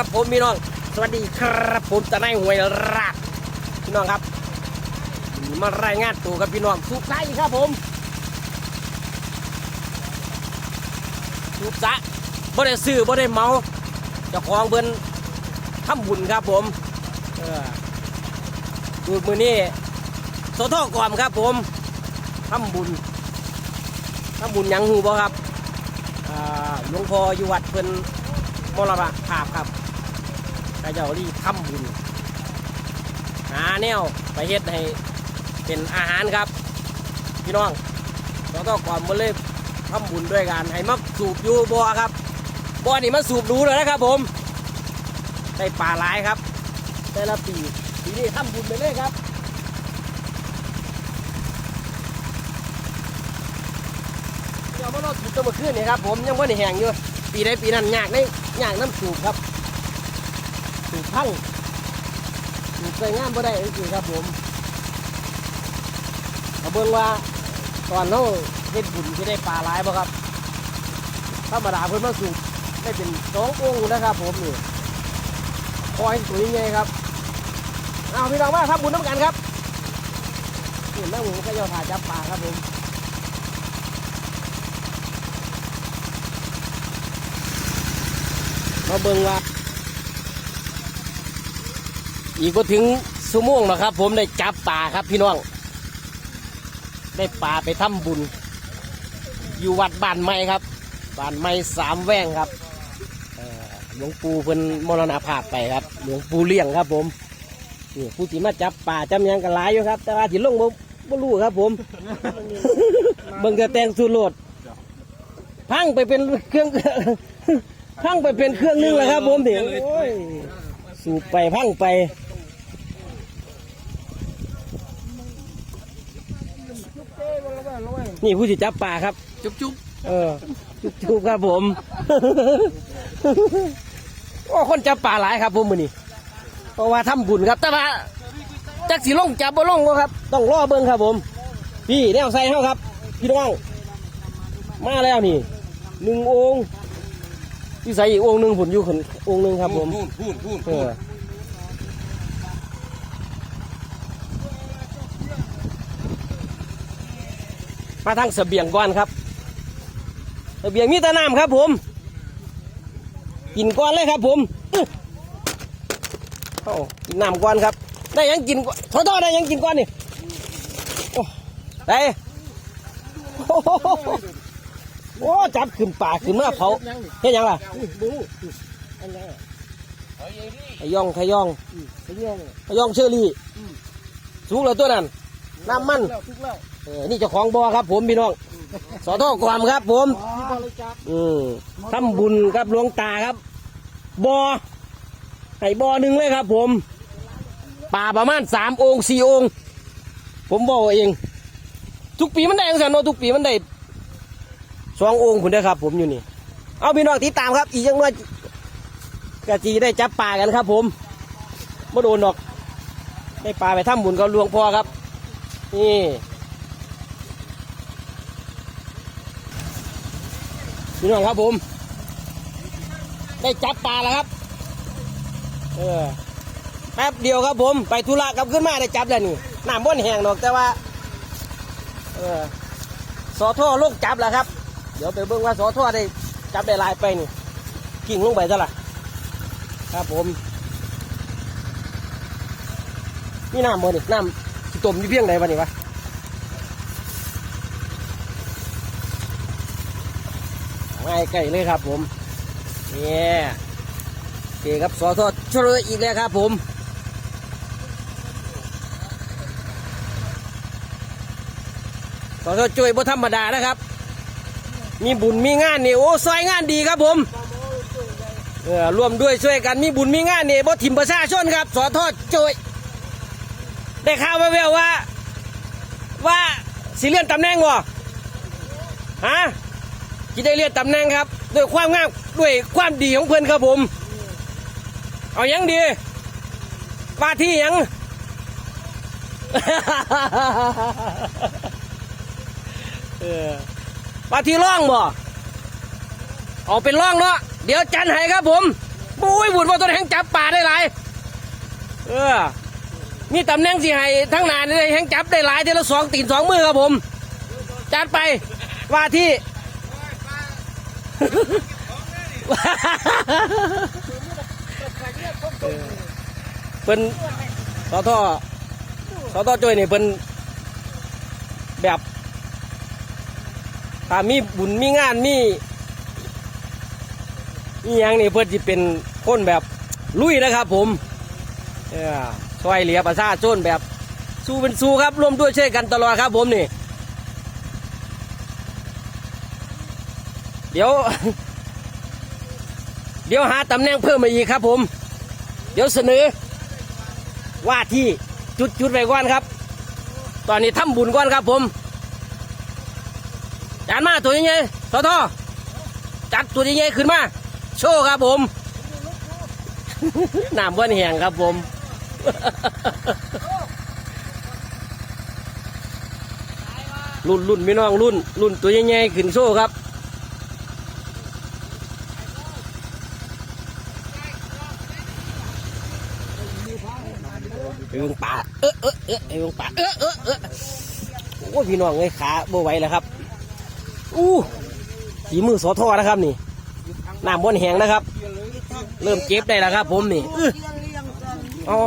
ครับผมพี่น้อง สวัสดีครับผมตะไนหวยรากพี่น้องครับ มารายงานตัวกับพี่น้องสุขใจครับผมสุขใจบ่ได้ซื้อบ่ได้เมาจ้าของเบิ่นทำบุญครับผมดูมือนี้โสทอกรครับผมทำบุญทำบุญยังหูบ่ครับหลวงพ่ออยู่วัดเพิ่นมรณภาพครับ ระเจ้ารีทำบุญหาแนวไปเฮ็ดให้เป็นอาหารครับ พี่น้องเราต้องก่อนมาเลยทำบุญด้วยกันให้มาสูบยูบ่อครับบ่อนี่มาสูบดูเลยนะครับ ผมได้ปลาหลายครับแต่ละปีปีนี้ทำบุญไปเลยครับเดี๋ยวมาเราสูบตัวมาขึ้นนี่ครับผมยังไม่ได้แห้งอยู่ปีใดปีนั้นยากได้ยากน้ำสูบครับ พังอยู่ใส่งานบ่ได้จริงครับผมเอาเบิ่งว่าตอนเราเฮ็ดบุญที่ได้ปลาหลายบ่ครับธรรมดาเพิ่นมาสูบได้เป็นสององค์นะครับ ผมนี่คอยสวยไงครับเอาพี่น้องว่าทำบุญน้ำกันครับนี่แม่หมูก็ยอถ่ายจับปลาครับผมมาเบิ่งว่า อีกก็ถึงสุโมงแล้วครับ ผมได้จับปลาครับพี่น้อง ได้ปลาไปทำบุญ อยู่วัดบ้านไม้ครับบ้านไม้สามแว่งครับหลวงปู่เพิ่นมรณภาพไปครับ หลวงปู่เลี้ยงครับ ผมนี่ผู้ที่มาจับปลาจำยังกันหลายอยู่ครับ แต่ว่าที่ลงบ่บ่รู้ครับ ผมเบิ่งแต่แตงสูตรดพังไปเป็นเครื่องพังไปเป็นเครื่องนึงแล้วครับ ผมเดี๋ยวโอ้ยสูบไปพังไป นี่ผู้ที่จับปลาครับ จุ๊บจุ๊บเออจุบจุบครับผม โอ้คนจับปลาหลายครับผมมือนี้เพราะว่าทำบุญครับ แต่ว่าจักสีลงจับบ่ลงบ่ครับ ต้องรอเบิ่งครับผม พี่แนวใส่เฮาครับ พี่น้อง มาแล้วนี่หนึ่งองค์ที่ใส่อีกองค์หนึ่งผลอยู่คนองค์หนึ่งครับผมพูดพูดพูดเอ มาทางเสบียงก่อนครับเสบียงมีแต่น้ำครับผม กินก่อนเลยครับผมอื้อเอากินน้ำก่อนครับ ได้ยังกินก่อนทอดได้ยังกินก่อนนี่ได้โอ้โหจับขึ้นป่าขึ้นมาเผาเฮ็ดหยังล่ะขย่องขย่องขย่องเชอรี่สูงเลยตัวนั้นน้ำมัน ออนี่เจ้าของบ่อครับ ผมพี่น้องสอทอความครับ ผมอืมทำบุญครับหลวงตาครับบ่อให้บ่อหนึ่งเลยครับ ผมป่าประมาณสามองค์สี่องค์ผมบอกเอง ทุกปีมันได้ยังไงเนาะทุกปีมันได้สององค์คุณได้ครับ ผมอยู่นี่ เอาพี่น้องติดตามครับ อีกยังน้อยกะจีได้จับปลากันครับ ผมไม่โดนหรอกได้ปลาไปทำบุญกับหลวงพ่อครับ นี่ พี่น้องครับผม ได้จับปลาแล้วครับ เออ แป๊บเดียวครับผม ไปธุระกลับขึ้นมาได้จับแล้วนี่น้ำบ้นแห้งดอกแต่ว่า เออสอท่อลูกจับแล้วครับ เดี๋ยวไปเบิ่งว่าสอท่อได้จับได้ลายไปนี่กิ่งลงไปซะละครับผมนี่น้ำบ่นี่น้ำที่มอยู่เพียงใดวะนี่วะ ง่ายไก่เลยครับผมเนี่ยโอเคครับสอทอดช่วยอีกแล้วครับผมสอทอดช่วยบ่ธรรมดานะครับ มีบุญมีงานนี่โอ้ซอยงานดีครับผมเออร่วมด้วยช่วยกันมีบุญมีงานนี่บ่ถิ่มประชาชนครับสอทอดโจยได้ข่าวแววๆว่า ว่าสิเลื่อนตำแหน่งวะฮะ ที่ได้เลือนตำแหน่งครับด้วยความงามด้วยความดีของเพื่อนครับผม เอายังดีว่าที่ยังว่าที่ร่องบ่เอาเป็นร่องเนาะเดี๋ยวจันให้ครับผมปุ้ยบุญว่าตัวแหงจับป่าได้หลายเออมีตำแหน่งสิให้ทั้งนานเลยแหงจับได้หลายเทละสองตีนสองมือครับผมจัดไปว่าที่ เพิ่นสอทอสอทอจ้อยนี่เพิ่นแบบถ้ามีบุญมีงานมีมีหยังนี่เพิ่นจะเป็นคนแบบลุยนะครับ ผมช่วยเหลือประชาชนแบบสู้เป็นสู้ครับร่วมด้วยช่วยกันตลอดครับผมนี่ ดี๋ยว เดี๋ยวหาตำแหน่งเพิ่มมาอีกครับผม เดี๋ยวเสนอ ว่าที่จุดจุดไปก่อนครับ ตอนนี้ทำบุญก่อนครับผมจานมาตัวยังไงทอทอจัดตัวยังไงขึ้นมา โชว์ครับผมน้ำวันแห้งครับผมรุ่นรุ่นพี่น้องรุ่นรุ่นตัวยังไงขึ้นโชว์ครับ ไอ้เบิ่งป่าเออเออเออไอ้เบิ่งป่าเออเออเออโอ้พี่น้องไอ้ยขาบ่ไหวแล้วครับอู้สีมือสอทอนะครับนี่น้ำบนแหงนะครับ เริ่มเจ็บได้แล้วครับ ผมนี่อ๋อ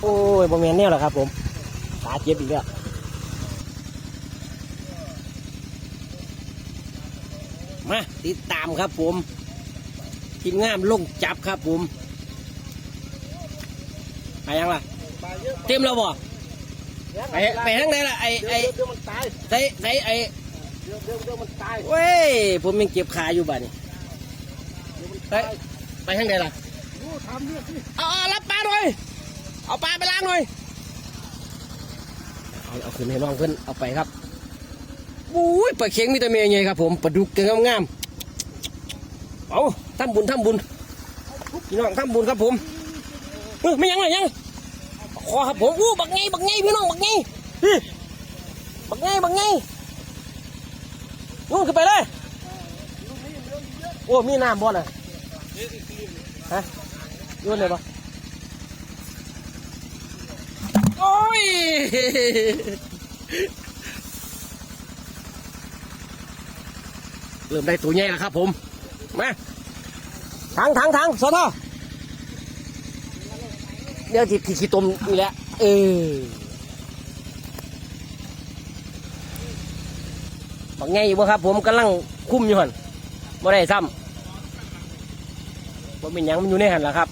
โอ้ยบ่แม่นแนวแล้วครับ ผมขาเจ็บอีกแล้วมาติดตามครับผมทีมงานลงจับครับผม ไปยังล่ะเต็มแล้วบ่ไปไปทางไหนล่ะไอไอเดี๋ยวมันตายใส่ใส่ไอเดี๋ยวเดี๋ยวเดี๋ยวมันตายเว้ยผมยังเก็บขาอยู่บ้านี่เดี๋ยวมันไปตายไปทางไหนล่ะดูทำเนี่ยสิเอาเอารับปลาหน่อยเอาปลาไปล้างหน่อยเอาเอาขึ้นให้น้องเพื่อนเอาไปครับอุ้ยปลาเค็งมีแต่เมียไงครับผมปลาดุกเก่งงามๆเอาทำบุญทำบุญพี่น้องทำบุญครับผมเออไม่ยังไม่ยัง ขอครับผมอู้บักไงบักไงพี่น้องบักไงบักไงบักไงนู่นขึ้นไปเลยโอ้มีน้ำบ่เลยฮะโยนเลยปะโอ้ยเริ่มได้ตัวใหญ่แล้วครับผมมาทางทางทางสอทอ เดี๋ยวที่ที่ขี้ตมนี่แหละเออบักไงอยู่บ่ครับ ผมกำลังคุ้มอยู่หันบ่ได้ซ้ำบ่เป็นหยังมันอยู่ในหันล่ะครับ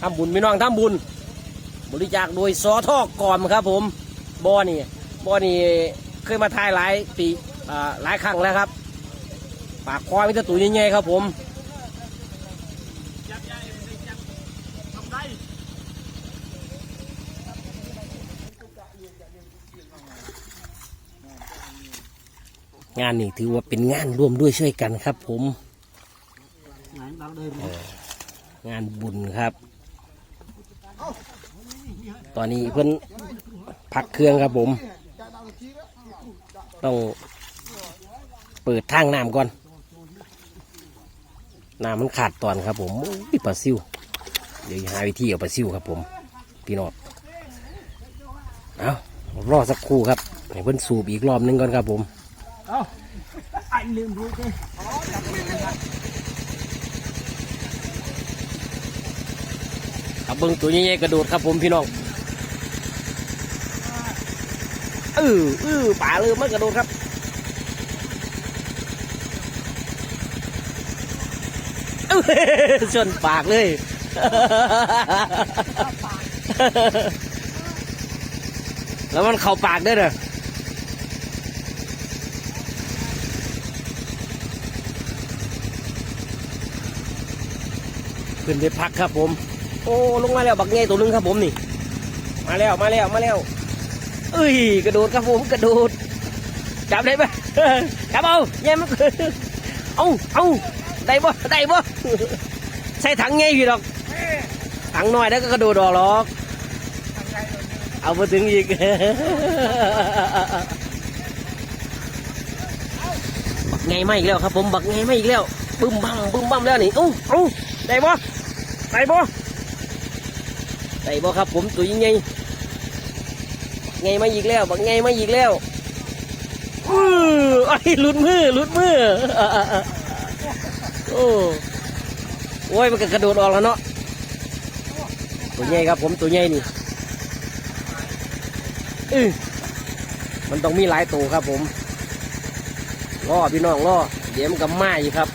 ทำบุญพี่น้องทำบุญ บริจาคโดยสอทอกก่อมครับ ผมบ่อนี่บ่อนี่เคยมาทายหลายปีหลายครั้งแล้วครับ ปากคอมีตะตุ่ใหญ่ๆครับผม งานนี้ถือว่าเป็นงานร่วมด้วยช่วยกันครับ ผมไหนเราเดินงานบุญครับ ตอนนี้เพิ่นพักเครื่องครับผม ต้องเปิดทางน้ำก่อนน้ำมันขาดตอนครับ ผมโอ้ยปลาซิวเดี๋ยวหาวิธีเอาปลาซิวครับ ผม พี่น้องเอารอสักครู่ครับให้เพิ่นสูบอีกรอบหนึงก่อนครับผม เอ้าไอ้ลืมดูสิครับเบิ้งตัวใหญ่ๆกระโดดครับผมพี่น้องเออเออป่าเลยมันกระโดดครับเอ้ยชนปากเลยแล้วมันเข่าปากด้วยเนอะ ขึ้นไปพักครับผม โอ้ลงมาแล้วบักเงยตัวหนึงครับผมนี่ มาแล้วมาแล้วมาแล้วเอ้ยกระโดดครับผมกระโดดจับได้ปะจับเอาแย่มันเอาเอาได้บ่ได้บ่ใส่ถังไงพี่ดอกถังน้อยแล้วก็กระโดดออกหรอกเอามาถึงอีกบักไงไม่อีกแล้วครับผมบักไงไม่อีกแล้วบึ้มบั่มบึ้มบั่มแล้วนี่อู้อู้ได้บ่ ได้บ่ได้บ่ครับผมตัวยังไงไงมาอีกแล้วบักไงมาอีกแล้วอื้อไอ้ยหลุดมือหลุดมืออะอะอะโอ้โอ้ยมันก็กระโดดออกแล้วเนาะตัวใหญ่ครับผมตัวใหญ่นี่อื้อมันต้องมีหลายตัวครับผมล่อพี่น้องล่อเดี๋ยวมันก็มาอีกครับ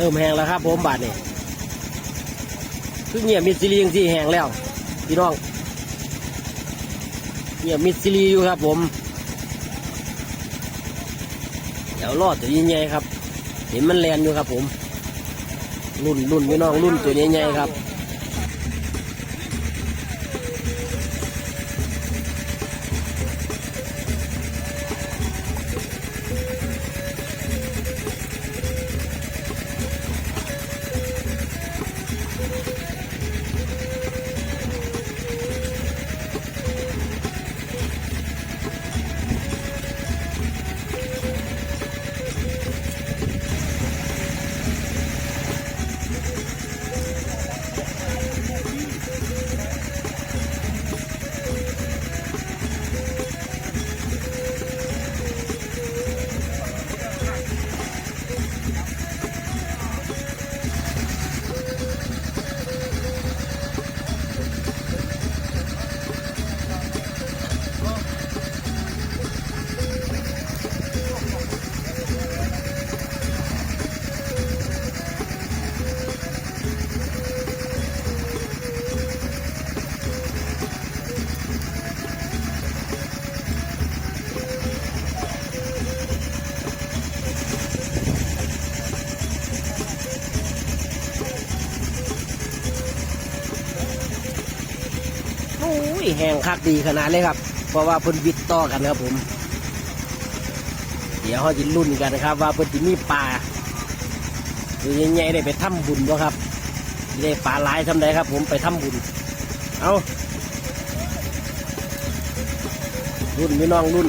ริ่มแห้งแล้วครับผมบาดนี่คือเงียบมิดซิลียังสี่แห้งแล้วพี่น้องเงียบมิดซิลีอยู่ครับผมเดี๋ยวรอดตัวใหญ่ๆครับ เห็นมันแลนอยู่ครับผมรุ่นรุ่นพี่น้องรุ่นตัวใหญ่ๆครับ โอ้ยแห้งคักดีขนาดเลยครับ เพราะว่าเพิ่นวิดต่อกันครับผม เดี๋ยวเขาจะรุ่นกันนะครับ ว่าเพิ่นจะมีปลาตัวใหญ่ๆได้ไปทำบุญบ่ครับได้ปลาหลายทำไดครับ ผมไปทำบุญ เอารุ่นพี่น้องรุ่น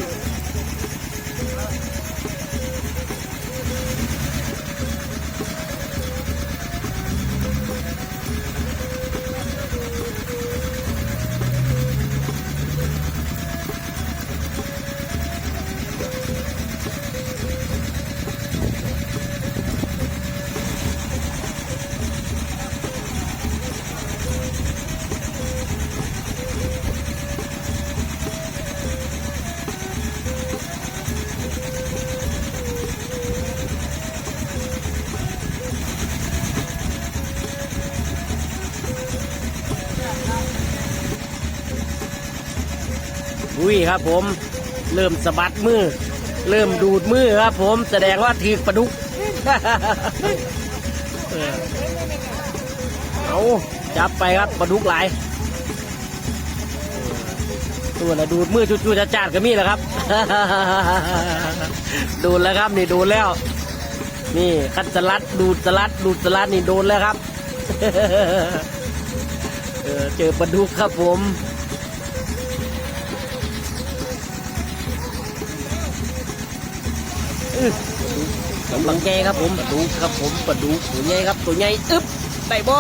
ยครับ ผม เริ่มสะบัดมือ เริ่มดูดมือครับ ผมแสดงว่าถือปลาดุกเอาจับไปครับปลาดุกหลายตัวนะดูดมือจู่ๆจะจาดก็มีแหล้วครับ ดูดแล้วครับ นี่ดูดแล้ว นี่คัดสลัดดูดสลัดดูดสลัดนี่โดนแล้วครับเออเจอปลาดุกครับผม กำลังแกครับผมปลาดุกครับผมปลาดุกตัวใหญ่ครับตัวใหญ่อึ๊บได้บ่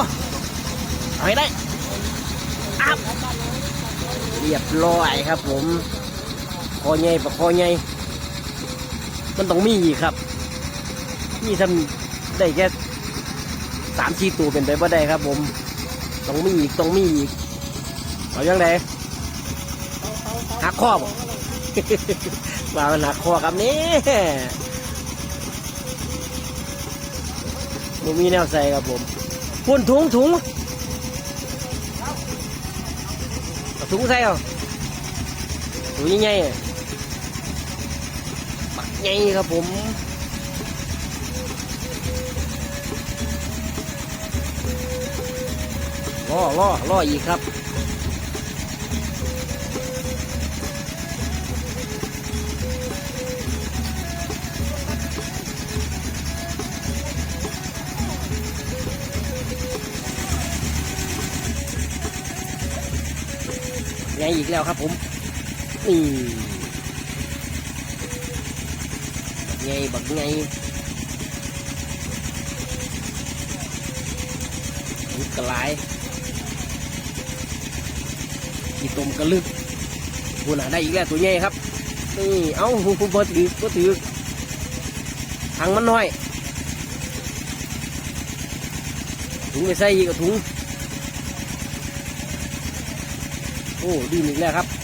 เอาให้ได้อัพเรียบร้อยครับผมคอใหญ่ปลาคอใหญ่มันต้องมีอีกครับนี่ทำได้แค่สามชีตัวเป็นไปบ่ได้ครับ ผมต้องมีอีกต้องมีอีกเอายังไงหักข้อบ่ว่ามันหักคอครับนี่ ผมมีแนวใส่ครับผมพุ่นถุงถุงถุงใส่เหรอถุงยังไงอะบักใหญ่ครับผมล่อล่อล่ออีกครับ อีกแล้วครับผมนี่บักไงบักไงลูกกระไรที่ต้มกระลึกคุณอะได้อีกแล้วตัวใหญ่ครับนี่เอ้าผมพอถือพอถือทางมันน้อยถุงไปใส่อีกกับถุง โอ้ดีอีกแล้วครับ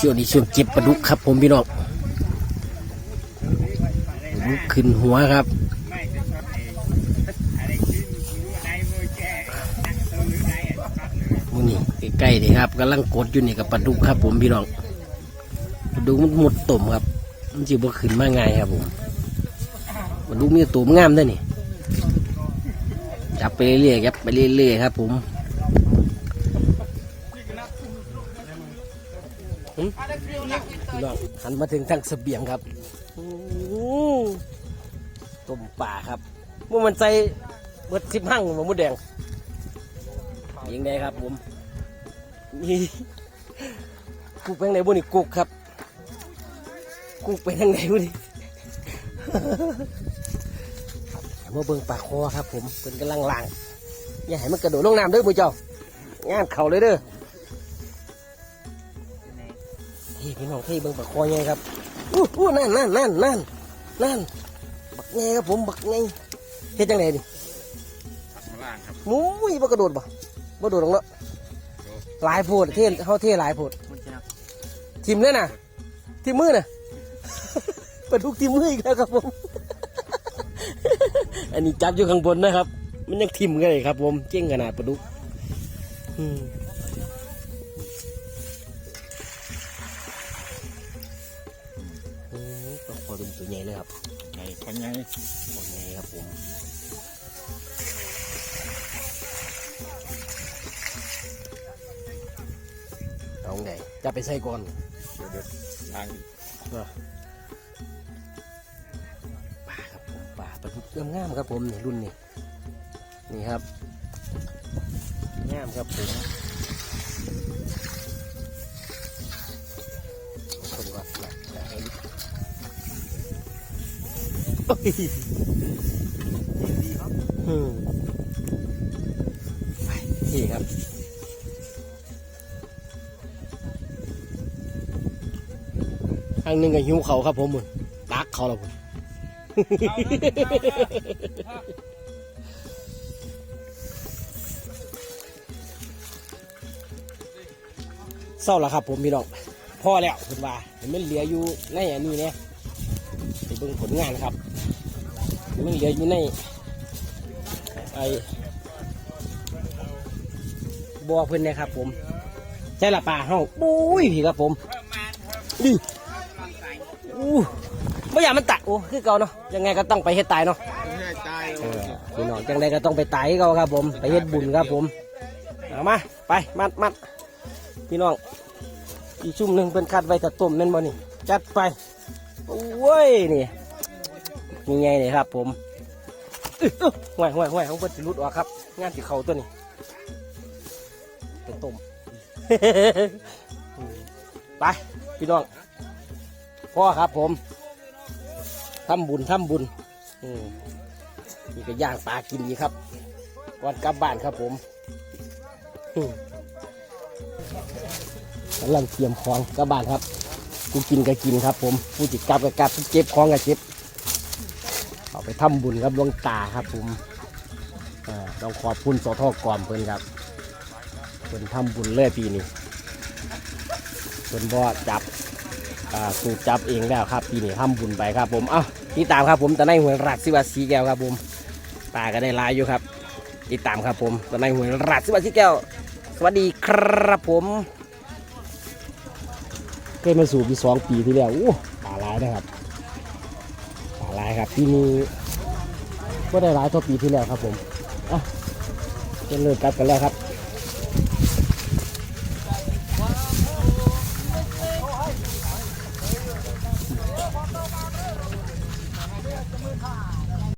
ช่วงนี้ช่วงเก็บปลาดุกครับ ผมพี่น้องปลาดุกขึ้นหัวครับมูนี่ใกล้ๆนี่ครับกำลังกดอยู่นี่กับปลาดุกครับ ผมพี่น้องปลาดุกมันหมดตุ่มครับ มันจีบว่าขึ้นมาไงายครับผมปลาดุกมีตัวมันงามด้วยนี่จับไปเรื่อยๆครับไปเรื่อยๆครับ ผม พี่น้องหันมาถึงทางเสบียงครับต้มป่าครับเมื่อมันใส่เบิดสิบหั่งมะมุดแดงยิงได้ครับผมนี่กุกไปทางไหนบุนี่กุกครับกุกไปทางไหนบุนี่เมาเบิ่งปากคอครับผมเป็นกำลังล่างอย่าให้มันกระโดดลงน้ำเด้อผู้เจ้างานเข่าเลยเด้อ เฮ้ยพี่น้องเฮ้ยเบิ่งปากคอไงครับอู้อู้นั่นนั่นนั่นนั่นนั่นบักไงครับผมบักไงเฮ็ดจังไงดิล่างครับมุ้ยบ่กระโดดบ่บ่โดดลงเนาะหลายโพดเท่เขาเท่หลายโพดมันจะทิมเนี่ยน่ะทิมมือน่ะปลาทุกทิมมืออีกแล้วครับผม อันนี้จับอยู่ข้างบนนะครับ มันยังทิมกันเลยครับผมเจ๊งขนาดปลาดุกอืม คนไงตัวใหญ่ครับผมเอาไงจะไปใส่ก่อนเดี๋ยวเดี๋ยวล้างป่าครับผมป่าปลาดุกงามๆครับผมนี่รุ่นนี้นี่ครับงามครับผม ยไปนี่ครับข้างหนึงก็หิวเขาครับผมมึงตักเขาแล้วผมเศร้าแล้วครับผมพี่น้องพ่อแล้วคุณว่าเห็นมันเหลืออยู่ในอันนี้เนี่ยไปเบิ่งผลงานครับ มันเหลืออยู่ในไอ้บัวเพิ่นนะครับผมใช่ละป่าเฮาปุ้ยพี่ครับผมนี่อู้ไม่อยากมันตัดโอ้คือเก่าเนาะยังไงก็ต้องไปเฮ็ดตายเนาะง่ายตพี่น้องจังใดก็ต้องไปไต่เขาครับ ผม ไปเฮ็ดบุญครับผมเอามาไปมัดมัดพี่น้องอีชุ่มหนึ่งเป็นคัดไว้ถ้าต้มแม่นบ่นี่จัดไปโอ้ยนี่ นี่ไงนี่ครับ ผมห่วยห่วยห่วยของเพิ่นสิรุดออกครับ งานสิเขาตัวนี้ไปต้มไปพี่น้องพ่อครับผมทำบุญทำบุญอืมนี่ก็ย่างปลากินดีครับก่อนกลับบ้านครับผมกำลังเตรียมของกลับบ้านครับ กูกินก็กินครับ ผมผู้จิตกลับก็กลับผู้เก็บของก็เก็บ ไปทำบุญครับหลวงตาครับผมอ่าต้องขอบคุณสทกรมเพิ่นครับเพิ่นทำบุญเลยปีนี้เพิ่นบ่จับสูบจับเองแล้วครับปีนี้ทำบุญไปครับผมเอ้าติดตามครับผมตะไนหวยรักสิวัสีแก้วครับผมตาก็ได้ลายอยู่ครับ ติดตามครับผมตอนในหวยรัดสิบาสิแก้ว สวัสดีครับผมเคยมาสู่ปีสองปีที่แล้วอู้ปลาลายนะครับ ปีนี้ก็ได้หลายเท่าปีที่แล้วครับผมอะจะเลิกกลับกันแล้วครับ